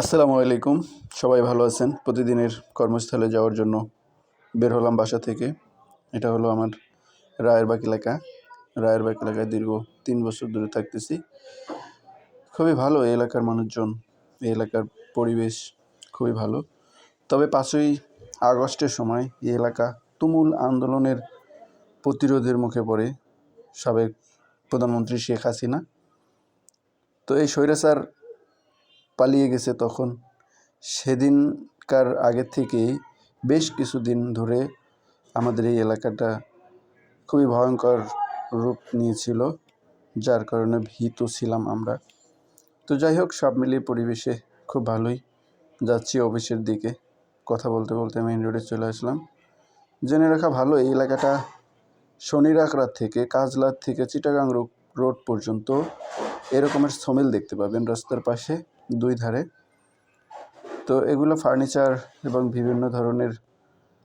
আসসালামু আলাইকুম। সবাই ভালো আছেন? প্রতিদিনের কর্মস্থলে যাওয়ার জন্য বের হলাম বাসা থেকে। এটা হলো আমার রায়েরবাগ এলাকা। রায়েরবাগ এলাকায় দীর্ঘ তিন বছর ধরে থাকতেছি। খুবই ভালো এই এলাকার মানুষজন, এই এলাকার পরিবেশ খুবই ভালো। তবে পাঁচই আগস্টের সময় এই এলাকা তুমুল আন্দোলনের প্রতিরোধের মুখে পড়ে সাবেক প্রধানমন্ত্রী শেখ হাসিনা। তো এই স্বৈরাচার পালিয়ে গেছে তখন। সেদিনকার আগে থেকেই বেশ কিছুদিন ধরে আমাদের এই এলাকাটা খুবই ভয়ঙ্কর রূপ নিয়েছিল, যার কারণে ভীত ছিলাম আমরা। তো যাই হোক, সব মিলিয়ে পরিবেশে খুব ভালোই। যাচ্ছি অফিসের দিকে। কথা বলতে বলতে মেইন রোডে চলে আসলাম। জেনে রাখা ভালো, এই এলাকাটা শনিরাকড়া থেকে কাজলার থেকে চিটাগাং রোড পর্যন্ত এরকমের সমিল দেখতে পাবেন রাস্তার পাশে। দুই ধারে। তো এগুলো ফার্নিচার এবং বিভিন্ন ধরনের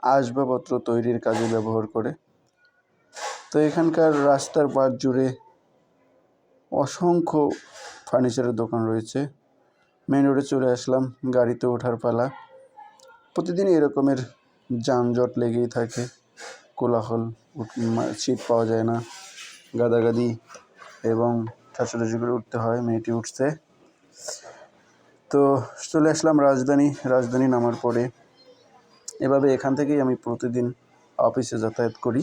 আসবাবপত্র তৈরির কাজে ব্যবহার করে। তো এখানকার রাস্তার পাশ জুড়ে অসংখ্য ফার্নিচারের দোকান রয়েছে। মেন রোডে চলে আসলাম, গাড়িতে ওঠার পালা। প্রতিদিনই এরকমের যানজট লেগেই থাকে। কোলাহল সিট পাওয়া যায় না। গাদাগাদি এবং ঠাসুঠাসি করে উঠতে হয়, মেয়েটি উঠছে। তো চলে আসলাম রাজধানী রাজধানী নামার পরে। এভাবে এখান থেকেই আমি প্রতিদিন অফিসে যাতায়াত করি।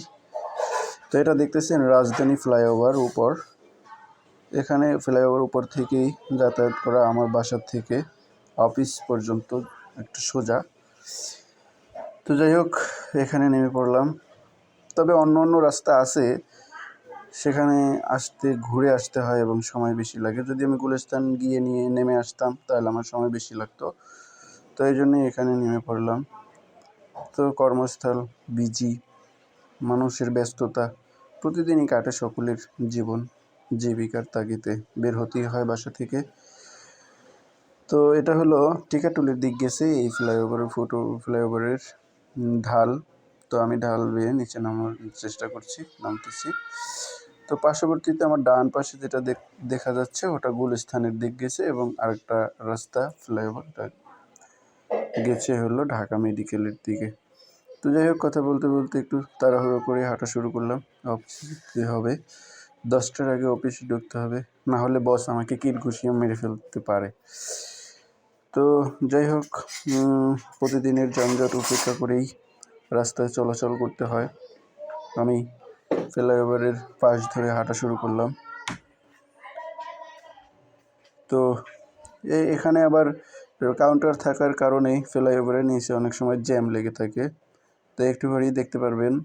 তো এটা দেখতেছেন, রাজধানী ফ্লাইওভার উপর। এখানে ফ্লাইওভার উপর থেকেই যাতায়াত করা আমার বাসার থেকে অফিস পর্যন্ত একটু সোজা। তো যাই হোক, এখানে নেমে পড়লাম। তবে অন্য অন্য রাস্তা আছে সেখানে আসতে, ঘুরে আসতে হয় এবং সময় বেশি লাগে। যদি আমি গুলিস্তান গিয়ে নিয়ে নেমে আসতাম, তাহলে আমার সময় বেশি লাগতো। তো এই জন্যই এখানে নেমে পড়লাম। তো কর্মস্থল, বিজি, মানুষের ব্যস্ততা, প্রতিদিনই কাটে সকলের জীবন, জীবিকার তাগিদে। বের হতেই হয় বাসা থেকে। তো এটা হলো টিকাটুলির দিক গেছে, এই ফ্লাইওভারের ফটো, ফ্লাইওভারের ঢাল। তো আমি ঢাল বেয়ে নিচে নামার চেষ্টা করছি, নামতেছি। তো পার্শ্ববর্তীতে আমার ডান পাশে যেটা দেখ- যাচ্ছে, ওটা গুলিস্তানের দিক গেছে এবং আরেকটা রাস্তা ফ্লাইওভারটা গেছে হলো ঢাকা মেডিকেলের দিকে। তো যাই হোক, কথা বলতে বলতে একটু তাড়াহুড়ো করে হাঁটা শুরু করলাম। অফিসে যেতে হবে। দশটার আগে অফিসে ঢুকতে হবে। না হলে বস আমাকে কিল ঘুষিয়ে মেরে ফেলতে পারে। তো যাই হোক প্রতিদিনের যানজট উপেক্ষা করেই রাস্তায় চলাচল করতে হয়। আমি ফ্লাইওভারের পাশ ধরে হাঁটা শুরু করলাম। তো এ- এখানে আবার কাউন্টার থাকার কারণে ফ্লাইওভারের নিচে অনেক সময় জ্যাম লেগে থাকে। তো একটু পরেই দেখতে পারবেন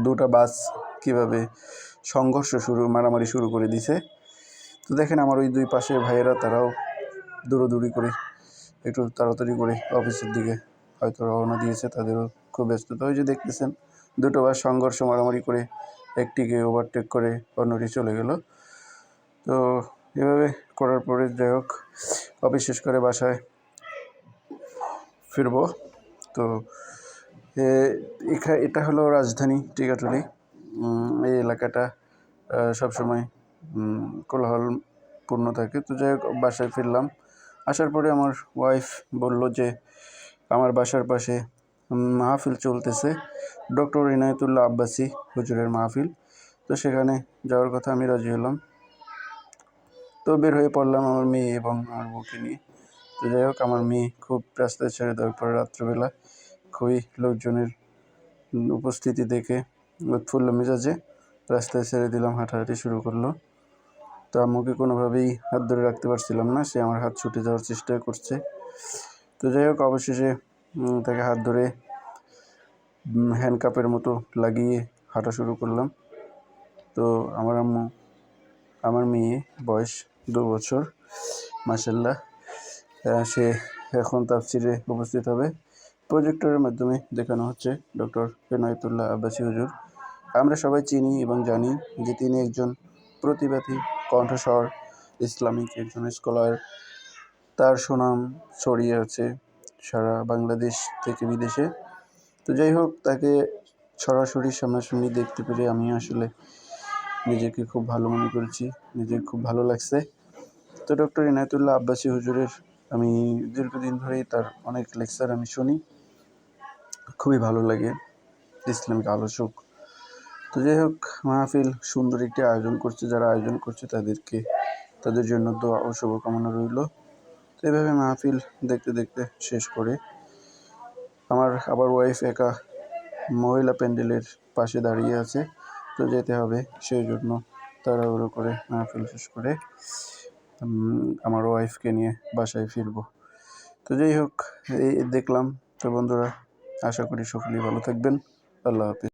দুটা বাস কীভাবে সংঘর্ষ শুরু, মারামারি শুরু করে দিছে। তো দেখেন আমার ওই দুই পাশে ভাইয়েরা তারাও দৌড়োদৌড়ি করে, একটু তাড়াতাড়ি করে অফিসের দিকে হয়তো রওনা দিয়েছে, তাদেরও খুব ব্যস্ততা। ওই যে দেখতেছেন দুটো বাস সংঘর্ষ মারামারি করে একটিকে ওভারটেক করে অন্যটি চলে গেল। তো এভাবে করার পরে যাই হোক অফিস শেষ করে বাসায় ফিরবো। তো এটা হলো রাজধানী টিকাটুলি এই এলাকাটা সবসময় কোলাহলপূর্ণ থাকে। তো যাই হোক, বাসায় ফিরলাম। আসার পরে আমার ওয়াইফ বলল যে, আমার বাসার পাশে মাহফিল চলতেছে। ডক্টর ইনায়তুল্লাহ আব্বাসি হুজুরের মাহফিল। তো সেখানে যাওয়ার কথা আমি রাজি হলাম। তো বের হয়ে পড়লাম আমার মেয়ে এবং আমার বউকে নিয়ে। তো যাই হোক, আমার মেয়ে খুব রাস্তায় ছেড়ে দেওয়ার পরে রাত্রেবেলা খুবই লোকজনের উপস্থিতি দেখে উৎফুল্ল মেজাজে রাস্তায় ছেড়ে দিলাম, হাঁটাহাঁটি শুরু করল। তো আম্মুকে কোনোভাবেই হাত ধরে রাখতে পারছিলাম না, সে আমার হাত ছুটে যাওয়ার চেষ্টা করছে। তো যাই হোক, অবশেষে তাকে হাত ধরে হ্যান্ডকাপের মতো লাগিয়ে হাঁটা শুরু করলাম। তো আমার আম্মু, আমার মেয়ে বয়স দু বছর মাসাল্লাহ সে এখন তাফসিরে উপস্থিত হবে। প্রজেক্টরের মাধ্যমে দেখানো হচ্ছে ডক্টর এনায়তুল্লাহ আব্বাসী হুজুর। আমরা সবাই চিনি এবং জানি যে তিনি একজন প্রতিবাদী কণ্ঠস্বর, ইসলামিক একজন স্কলার। তার সুনাম ছড়িয়ে আছে সারা বাংলাদেশ থেকে বিদেশে। তো যাই হোক, তাকে সরাসরি সামনাসামনি দেখতে পেরে আমি আসলে নিজেকে খুব ভালো মনে করেছি, নিজেকে খুব ভালো লাগছে। তো ডক্টর ইনায়তুল্লাহ আব্বাসী হুজুরের আমি দীর্ঘদিন ধরেই তার অনেক লেকচার আমি শুনি। খুবই ভালো লাগে, ইসলামিক আলোচক। তো যাই হোক, মাহফিল সুন্দর একটি আয়োজন করছে, যারা আয়োজন করছে তাদেরকে, তাদের জন্য দোয়া ও শুভকামনা রইল। তো এভাবে মাহফিল দেখতে দেখতে শেষ করে আমার আবার ওয়াইফ একা মহিলা প্যান্ডেলের পাশে দাঁড়িয়ে আছে। তো যেতে হবে, সেই জন্য তাড়াহুড়ো করে মাহফিল শেষ করে আমার ওয়াইফকে নিয়ে বাসায় ফিরবো। তো যাই হোক, এই দেখলাম। তো বন্ধুরা, আশা করি সকলেই ভালো থাকবেন। আল্লাহ হাফিজ।